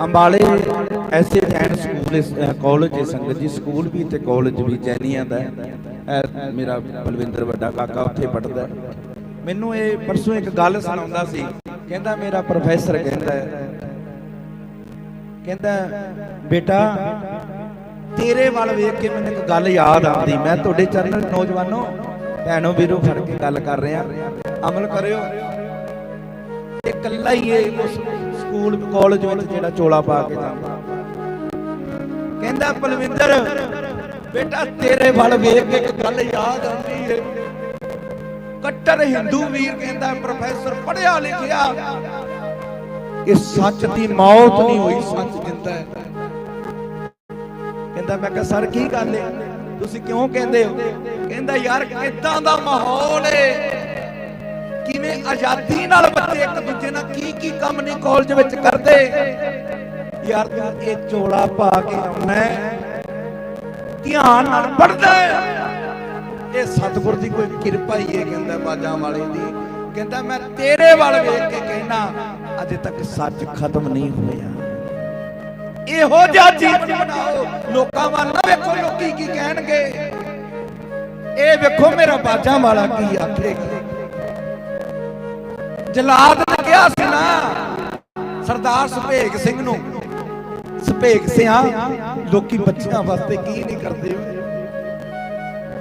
ਅੰਬਾਲੇ ਐਸੇ Jain school college ਹੈ ਸੰਗਤ ਜੀ, ਸਕੂਲ ਵੀ ਤੇ ਕਾਲਜ ਵੀ ਜੈਨੀਆਂ ਦਾ। ਮੇਰਾ ਬਲਵਿੰਦਰ ਵੱਡਾ ਕਾਕਾ ਉੱਥੇ ਪੜਦਾ ਮੈਨੂੰ ਇਹ ਪਰਸੋਂ ਇੱਕ ਗੱਲ ਸੁਣਾਉਂਦਾ ਸੀ। ਕਹਿੰਦਾ, ਮੇਰਾ ਪ੍ਰੋਫੈਸਰ ਕਹਿੰਦਾ ਕਹਿੰਦਾ, ਬੇਟਾ, ਤੇਰੇ ਵੱਲ ਵੇਖ ਕੇ ਮੈਨੂੰ ਇੱਕ ਗੱਲ ਯਾਦ ਆਉਂਦੀ। ਮੈਂ ਤੁਹਾਡੇ ਚਰਨ ਨੌਜਵਾਨੋ, ਭੈਣੋ ਵੀਰੋ, ਫੜ ਕੇ ਗੱਲ ਕਰ ਰਿਹਾ। ਅਮਲ ਕਰਿਓ। ਇਹ ਇਕੱਲਾ ਹੀ ਇਹ ਉਸ ਸਕੂਲ, ਕਾਲਜ ਵਿੱਚ ਜਿਹੜਾ ਚੋਲਾ ਪਾ ਕੇ ਜਾਂਦਾ। ਕਹਿੰਦਾ ਬਲਵਿੰਦਰ ਬੇਟਾ ਤੇਰੇ ਵੱਲ ਵੇਖ ਕੇ ਇੱਕ ਗੱਲ ਯਾਦ ਆਉਂਦੀ ਏ। ਕੱਟਰ ਹਿੰਦੂ ਵੀਰ ਕਹਿੰਦਾ, ਪ੍ਰੋਫੈਸਰ ਪੜਿਆ ਲਿਖਿਆ ਕਿ ਸੱਚ ਦੀ ਮੌਤ ਨਹੀਂ ਹੋਈ, ਸੱਚ ਜਿੰਦਾ ਹੈ। ਕਹਿੰਦਾ, ਮੈਂ ਕਿਹਾ, ਸਰ, ਕੀ ਗੱਲ ਹੈ ਤੁਸੀਂ ਕਿਉਂ ਕਹਿੰਦੇ ਹੋ? ਕਹਿੰਦਾ, ਯਾਰ ਕਿੱਦਾਂ ਦਾ ਮਾਹੌਲ ਏ। ਕਿਵੇਂ ਆਜ਼ਾਦੀ ਨਾਲ ਬੱਚੇ ਇੱਕ ਦੂਜੇ ਨਾਲ ਕੀ ਕੀ ਕੰਮ ਨਹੀਂ ਕਾਲਜ ਵਿੱਚ ਕਰਦੇ? ਯਾਰ, ਤੂੰ ਇਹ ਚੋਲਾ ਪਾ ਕੇ ਆਉਣਾ ਧਿਆਨ ਨਾਲ ਪੜਦਾ ਇਹ ਸਤਿਗੁਰ ਦੀ ਕੋਈ ਕਿਰਪਾ ਹੀ ਹੈ, ਕਹਿੰਦਾ ਬਾਜਾਂ ਵਾਲੇ ਦੀ। ਕਹਿੰਦਾ, ਮੈਂ ਤੇਰੇ ਵੱਲ ਵੇਖ ਕੇ ਕਹਿਣਾ, ਅਜੇ ਤੱਕ ਸੱਚ ਖਤਮ ਨਹੀਂ ਹੋਇਆ। ਇਹੋ ਜਿਹਾ ਜੀਵਨ ਬਣਾਓ। ਲੋਕਾਂ ਵੱਲ ਨਾ ਵੇਖੋ, ਲੋਕੀ ਕੀ ਕਹਿਣਗੇ। ਇਹ ਵੇਖੋ, ਮੇਰਾ ਬਾਜਾਂ ਵਾਲਾ ਕੀ ਆਖੇਗਾ। ਜਲਾਦ ਨੇ ਕਿਹਾ ਸੀ ਨਾ, ਸਰਦਾਰ ਸੁਭੇਗ ਸਿੰਘ ਨੂੰ ਸੁਭੇਗ ਸਿਆ, ਲੋਕੀ ਬੱਚਿਆਂ ਵਾਸਤੇ ਕੀ ਨਹੀਂ ਕਰਦੇ?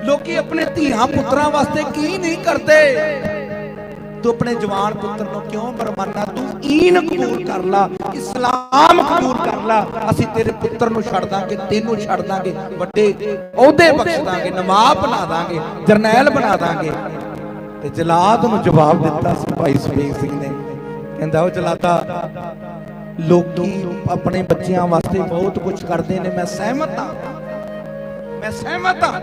ਲੋਕੀ ਆਪਣੇ ਧੀਆਂ ਪੁੱਤਰਾਂ ਵਾਸਤੇ ਕੀ ਨਹੀਂ ਕਰਦੇ? ਤੂੰ ਆਪਣੇ ਜਵਾਨ ਪੁੱਤਰ ਨੂੰ ਕਿਉਂ ਬਰਮਾਨਾ? ਤੂੰ ਈਨ ਕਬੂਲ ਕਰ ਲਾ, ਇਸਲਾਮ ਕਬੂਲ ਕਰ ਲਾ। ਅਸੀਂ ਤੇਰੇ ਪੁੱਤਰ ਨੂੰ ਛੱਡ ਦਾਂਗੇ, ਤੈਨੂੰ ਛੱਡ ਦਾਂਗੇ, ਵੱਡੇ ਅਹੁਦੇ ਬਖਸ਼ ਦਾਂਗੇ, ਨਵਾਬ ਬਣਾ ਦਾਂਗੇ, ਜਰਨੈਲ ਬਣਾ ਦਾਂਗੇ। ਤੇ ਜਲਾਦ ਨੂੰ ਜਵਾਬ ਦਿੱਤਾ ਸੀ ਭਾਈ ਸੁਬੇਗ ਸਿੰਘ ਨੇ। ਕਹਿੰਦਾ, ਉਹ ਜਲਾਦਾ, ਲੋਕੀ ਆਪਣੇ ਬੱਚਿਆਂ ਵਾਸਤੇ ਬਹੁਤ ਕੁਝ ਕਰਦੇ ਨੇ। ਮੈਂ ਸਹਿਮਤ ਹਾਂ। ਮੈਂ ਸਹਿਮਤ ਹਾਂ।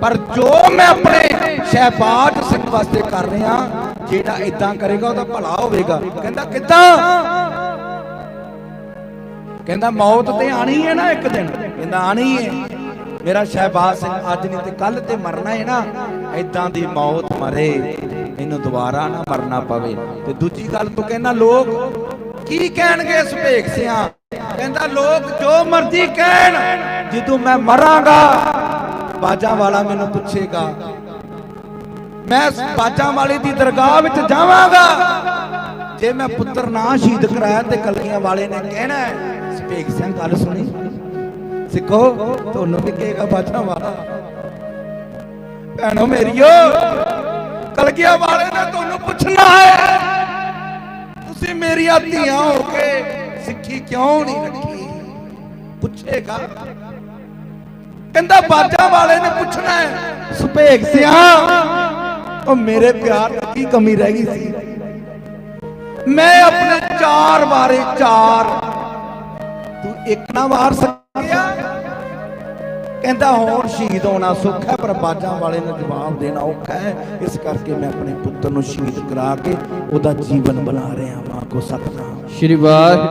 ਪਰ ਜੋ ਮੈਂ ਆਪਣੇ ਸ਼ਹਿਬਾਜ਼ ਸਿੰਘ ਵਾਸਤੇ ਕਰ ਰਿਹਾ, ਜਿਹੜਾ ਇਦਾਂ ਕਰੇਗਾ, ਉਹਦਾ ਭਲਾ ਹੋਵੇਗਾ। ਕਹਿੰਦਾ, ਕਿੱਦਾਂ? ਕਹਿੰਦਾ, ਮੌਤ ਤੇ ਆਣੀ ਹੈ ਨਾ ਇੱਕ ਦਿਨ? ਕਹਿੰਦਾ ਆਣੀ ਹੈ। ਮੇਰਾ ਸ਼ਹਿਬਾਜ਼ ਸਿੰਘ, ਅੱਜ ਨਹੀਂ ਤੇ ਕੱਲ ਤੇ ਮਰਨਾ ਹੈ ਨਾ ਇਦਾਂ ਦੀ ਮੌਤ ਮਰੇ। ਇਹਨੂੰ ਦੁਬਾਰਾ ਨਾ ਮਰਨਾ ਪਵੇ। ਤੇ ਦੂਜੀ ਗੱਲ ਤੂੰ ਕਹਿੰਦਾ, ਲੋਕ ਕੀ ਕਹਿਣਗੇ ਸੁਭੇਗ ਸਿਆਂ? ਕਹਿੰਦਾ, ਲੋਕ ਜੋ ਮਰਜ਼ੀ ਕਹਿਣ, ਜਦੋਂ ਮੈਂ ਮਰਾਂਗਾ, ਬਾਜਾਂ ਵਾਲਾ ਮੈਨੂੰ ਪੁੱਛੇਗਾ। ਮੈਂ ਬਾਜਾਂ ਵਾਲੇ ਦੀ ਦਰਗਾਹ ਵਿੱਚ ਜਾਵਾਂਗਾ। ਜੇ ਮੈਂ ਪੁੱਤਰ ਨਾ ਸ਼ਹੀਦ ਕਰਾਇਆ ਤੇ ਕਲਗੀਆਂ ਵਾਲੇ ਨੇ ਕਹਿਣਾ ਹੈ ਸਿੰਘ ਗੱਲ ਸੁਣੀ। ਸਿੱਖੋ ਤੁਹਾਨੂੰ ਵੀ ਕਹੇਗਾ ਬਾਜਾਂ ਵਾਲਾ। ਭੈਣੋ ਮੇਰੀਓ, ਕਲਗੀਆਂ ਵਾਲੇ ਨੇ ਤੁਹਾਨੂੰ ਪੁੱਛਣਾ ਹੈ, ਤੁਸੀਂ ਮੇਰੀਆਂ ਧੀਆਂ ਹੋ ਕੇ ਸਿੱਖੀ ਕਿਉਂ ਨਹੀਂ ਰੱਖੀ? ਪੁੱਛੇਗਾ। ਕਹਿੰਦਾ ਬਾਜਾਂ ਵਾਲੇ ਨੇ ਪੁੱਛਣਾ ਹੈ ਸੁਭੇਗ ਸਿਆ, ਉਹ ਮੇਰੇ ਪਿਆਰ ਦੀ ਕੀ ਕਮੀ ਰਹਿ ਗਈ ਸੀ? ਮੈਂ ਆਪਣੇ ਚਾਰ ਵਾਰੇ ਚਾਰ, ਤੂੰ ਇੱਕ ਨਾ ਵਾਰ ਕਹਿੰਦਾ ਹੋਰ ਸ਼ਹੀਦ ਹੋਣਾ ਸੁੱਖ ਹੈ, ਪਰ ਬਾਜਾਂ ਵਾਲੇ ਨੂੰ ਜਵਾਬ ਦੇਣਾ ਔਖਾ ਹੈ। ਇਸ ਕਰਕੇ ਮੈਂ ਆਪਣੇ ਪੁੱਤਰ ਨੂੰ ਸ਼ਹੀਦ ਕਰਾ ਕੇ ਉਹਦਾ ਜੀਵਨ ਬਣਾ ਰਿਹਾ ਵਾਂ। ਕੋ ਸਤਨਾਮ। ਸ਼੍ਰੀ ਵਾਹਿਗੁਰੂ।